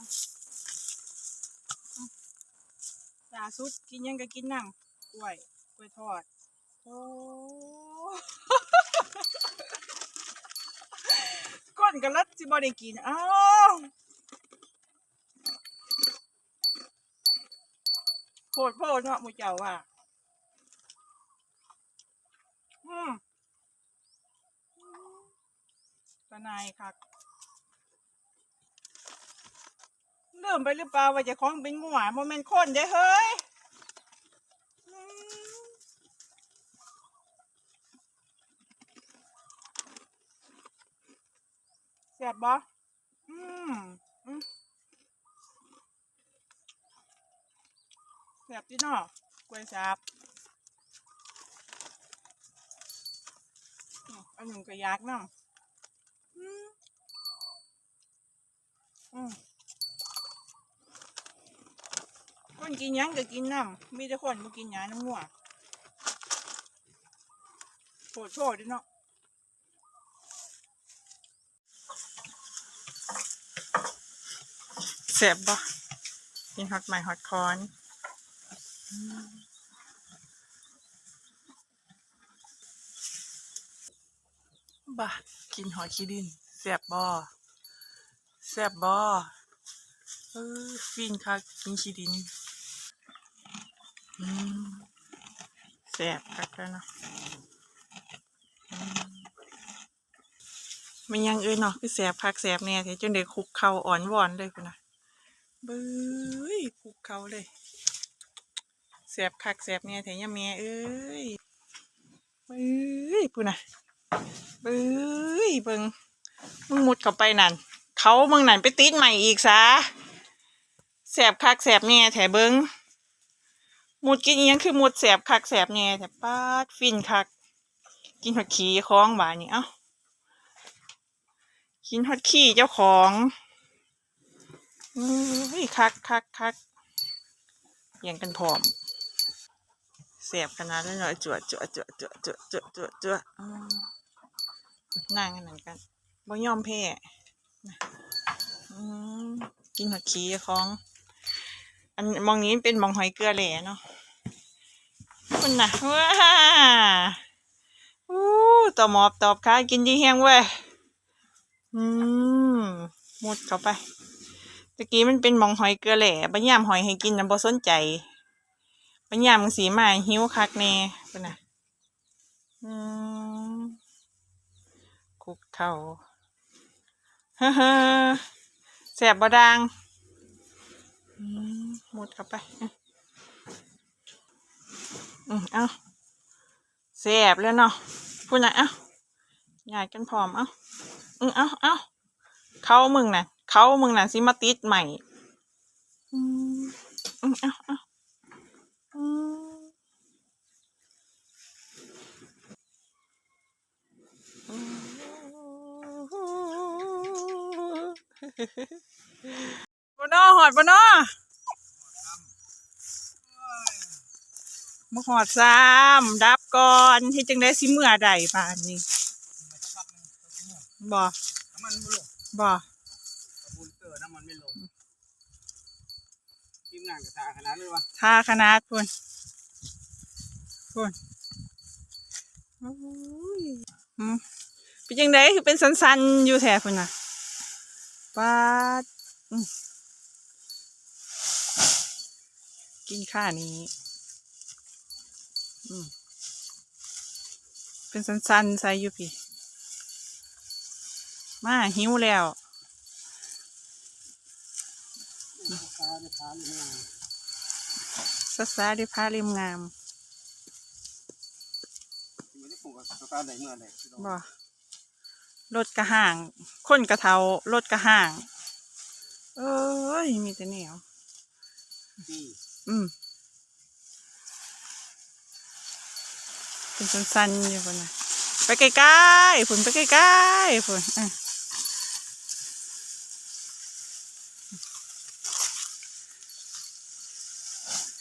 างล่าสุดกินยังก็กินน้ำกล้วยกล้วยทอดโอ้ก้นกันลัดสิบ่ได้กินอ้าวโพดโพดเนาะมูเจ้าว่าอืมตาหนายคัก ลืมไปหรือเปล่าว่าจะคล้องเป็นงัวโมเมนต์คนได้เฮ้ยอืมแซ่บบ่อืมอืมแซ่บจีเนาะกล้วยสับอันหนึ่งก็ยากน้ำอืมอืม คนกินยังก็กินน้ำมีแต่คนบ่กินหยังน้ำงัวโผดโผดดิเนาะแสบบ่กินฮอตใหม่ฮอตคอนบ่ากินหอยขี้ดินแสบบ่แสบบ่เออฟินคักกินขี้ดิน แสบคักแล้วเนาะมันยังเอ้ยเนาะคือแสบคักแสบแน่แท้จนได้คุกเข่าอ่อนวอนเลยคุณนะเบ้ยคุกเข่าเลยแสบคักแสบแน่แท้ยะแม่เอ้ยเบ้ยพูนะเบ้ยเบิงมึงมุดเข้าไปนั่นเขามึงนั่นไปติดใหม่อีกซะแสบคักแสบแน่แถเบิง มุดกินยังคือมุดแสบคักแสบแน่แถปาดฟินคัก กินหอดขี้คล้องหวานนี่เอ้ากินหอดขี้เจ้าของอุ้ยคักคักคักย่างกันพร้อมแสบขนาดนั้นเลยจวดจวดจวดจวดจวดจวดจวดจวดนั่งกันนั่นกันบ่ยอมแพ้อืมกินหัวขี้ของ อันมองนี้เป็นมองหอยเกลือแหล่เนาะมันนะว้าอู้ต่อหมอบตอบค้ากินดีแห้งเว้ยอืมมุดเข้าไปตะกี้มันเป็นมองหอยเกลือแหล่บัญยามหอยให้กินนะบ่สนใจบัญยามงสีมาหิวคักแน่เป็นะอืมคุกเข่าเฮ้อเฮ้อแสบบดังอืม หมดเข้าไป อืมเอาแสบแล้วเนาะพูดนะเอาหยาดกันพร้อมเอาอืมเอาเอาเขามึงน่ะ เขามึงน่ะสิมาติดใหม่ อืมอืมเอาเอาอืมอืมบนอหอดบนอ มาหอดซ้ำดับก่อนที่จังได้สิเมื่อใดป่านนี้บ่น้ำมันไม่ลงบ่กระบุนเตอร์น้ำมันไม่ลงทีมงานกระตาขนาดเลยวะท่าขนาดพุ่นพุ่นโอ้ยอืมเป็นจังไดคือเป็นสันๆอยู่แถวพุ่นน่ะปาดอืมกินข้านี้อืม เป็นสันๆใส่อยู่พี่ มาหิวแล้วตาในขาเลยนะสะสาได้พาริมงามไม่ได้ปลูกกับตาไหนเมื่อไหร่บ่รถกระห่าง คนกระเทารถกระห่าง เอ้ย มีแต่เหนียวที่อืม เป็นสั้นๆอยู่คนน่ะไปใกล้ๆผุนไปใกล้ๆผุนอะ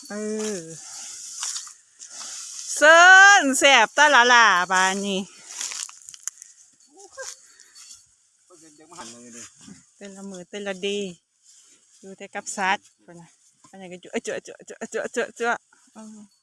เออเซินแสบตาละล่าบานนี้เต็นลยดิเต้นละมือเต้นละดีอยู่แต่กับสัตว์คนน่ะอันนี้ก็เจาะเจาะเจาะเจาะเจาะจาะเจาะ